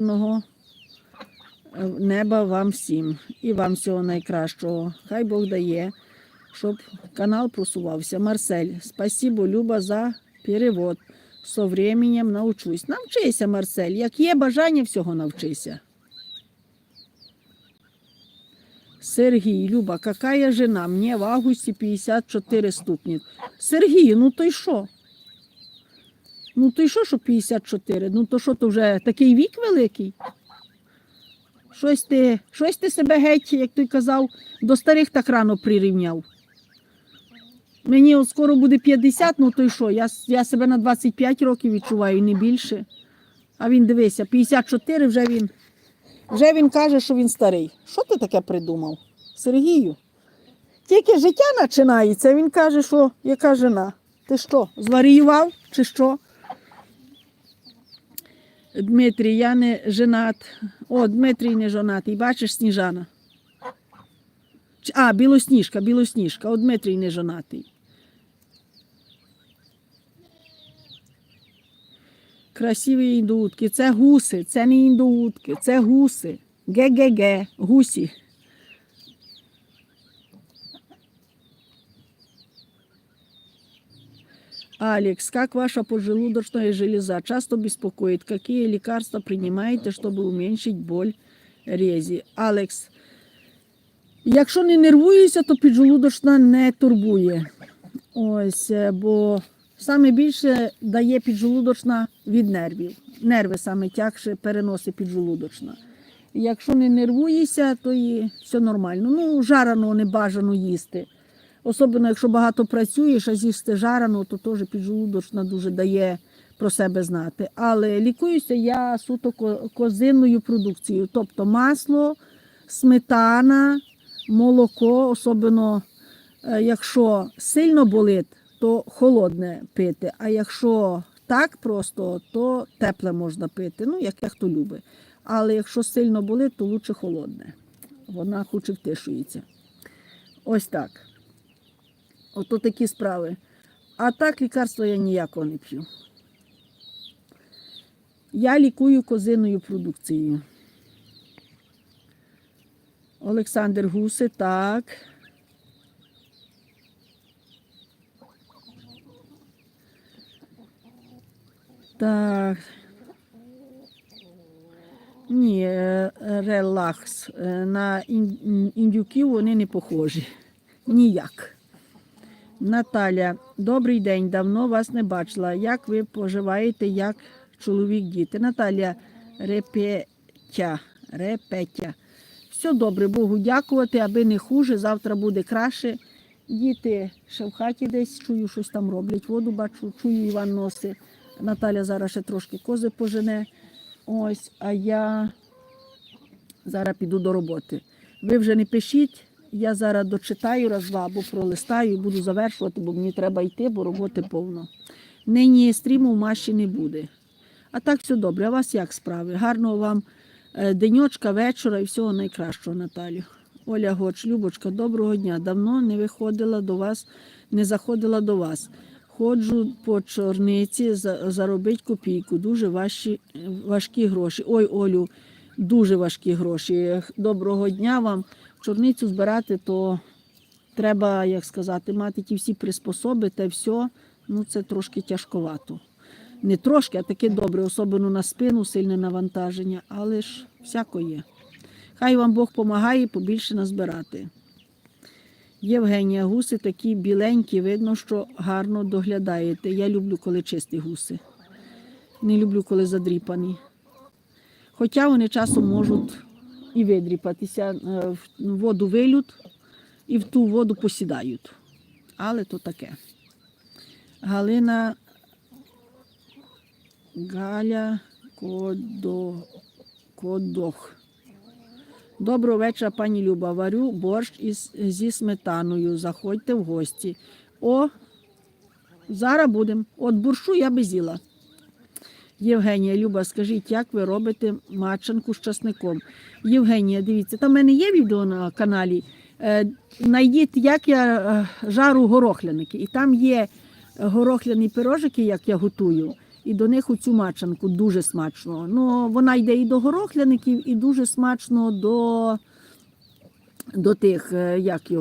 мирного е, неба вам всім і вам всього найкращого. Хай Бог дає, щоб канал просувався. Марсель, спасибо, Люба, за перевод. Со временем навчусь. Навчися, Марсель. Як є бажання, всього навчися. Сергій, Люба, какая жена? Мне в августі 54 ступні. Сергій, ну то й що? Ну то й що, що 54? Ну то що, то вже такий вік великий? Щось ти, щось ти себе геть, як ти казав, до старих так рано прирівняв. Мені от скоро буде 50, ну то й що? Я, я себе на 25 років відчуваю, не більше. А він дивися, 54 вже він. Вже він каже, що він старий. Що ти таке придумав? Сергію? Тільки життя починається, він каже, що яка жена? Ти що, зваріював чи що? Дмитрій, я не женат. О, Дмитрій не жонатий. Бачиш, Сніжана. А, білосніжка, білосніжка. О, Дмитрій не жонатий. Красиві індуутки. Це гуси, це не індуутки, це гуси. Ге-ге-ге, гусі. Алекс, как ваша поджелудочная железа? Часто беспокоит. Какие лекарства принимаете, чтобы уменьшить боль рези? Алекс, якщо не нервуюся, то піджелудочна не турбує. Ось, е, бо саме більше дає піджелудочна від нервів. Нерви саме тягше переносить піджелудочна. Якщо не нервуєшся, то і все нормально. Ну, жарано не бажано їсти. Особливо, якщо багато працюєш, а з'їсти жарано, то теж піджелудочна дуже дає про себе знати. Але лікуюся я суто козинною продукцією, тобто масло, сметана, молоко, особливо е, якщо сильно болить, то холодне пити. А якщо так просто, то тепле можна пити. Ну, як хто любить. Але якщо сильно болить, то лучше холодне. Вона хоче втишується. Ось так. Ото такі справи. А так лікарства я ніякого не п'ю. Я лікую козиною продукцією. Олександр Гуси, так. Так. Ні, е, релакс. Е, На індюків вони не похожі. Ніяк. Наталя, добрий день. Давно вас не бачила. Як ви поживаєте, як чоловік, діти? Наталя Репетя. Репетя. Все добре, Богу дякувати, аби не хуже. Завтра буде краще. Діти ще в хаті десь чую, щось там роблять. Воду бачу, чую Іван носи. Наталя зараз ще трошки кози пожене. Ось, а я зараз піду до роботи. Ви вже не пишіть, я зараз дочитаю раз-два або пролистаю буду завершувати, бо мені треба йти, бо роботи повно. Нині стріму в маші не буде. А так все добре. А вас як справи? Гарного вам е, деньочка, вечора і всього найкращого, Наталю. Оля Гоч, Любочка, доброго дня. Давно не виходила до вас, не заходила до вас. Ходжу по чорниці, за- заробить копійку. Дуже важкі, важкі гроші. Ой, Олю, дуже важкі гроші. Доброго дня вам. Чорницю збирати, то треба, як сказати, мати ті всі приспособи та все. Ну, це трошки тяжковато. Не трошки, а таке добре, особливо на спину, сильне навантаження, але ж всяко є. Хай вам Бог допомагає побільше назбирати. Євгенія, гуси такі біленькі, видно, що гарно доглядаєте. Я люблю, коли чисті гуси. Не люблю, коли задріпані. Хоча вони часом можуть і видріпатися, е, в воду вилють і в ту воду посідають. Але то таке. Галина Галя Кодо... Кодох. Доброго вечора, пані Люба. Варю борщ із, зі сметаною. Заходьте в гості. О, зараз будемо. От борщу я би з'їла. Євгенія, Люба, скажіть, як ви робите мачанку з часником? Євгенія, дивіться, там в мене є відео на каналі. Е, Найдіть, як я е, жару горохляники. І там є горохляні пирожики, як я готую. і до них оцю мачанку дуже смачно. Ну, вона йде і до горохляників, і дуже смачно до, до тих, е, як його.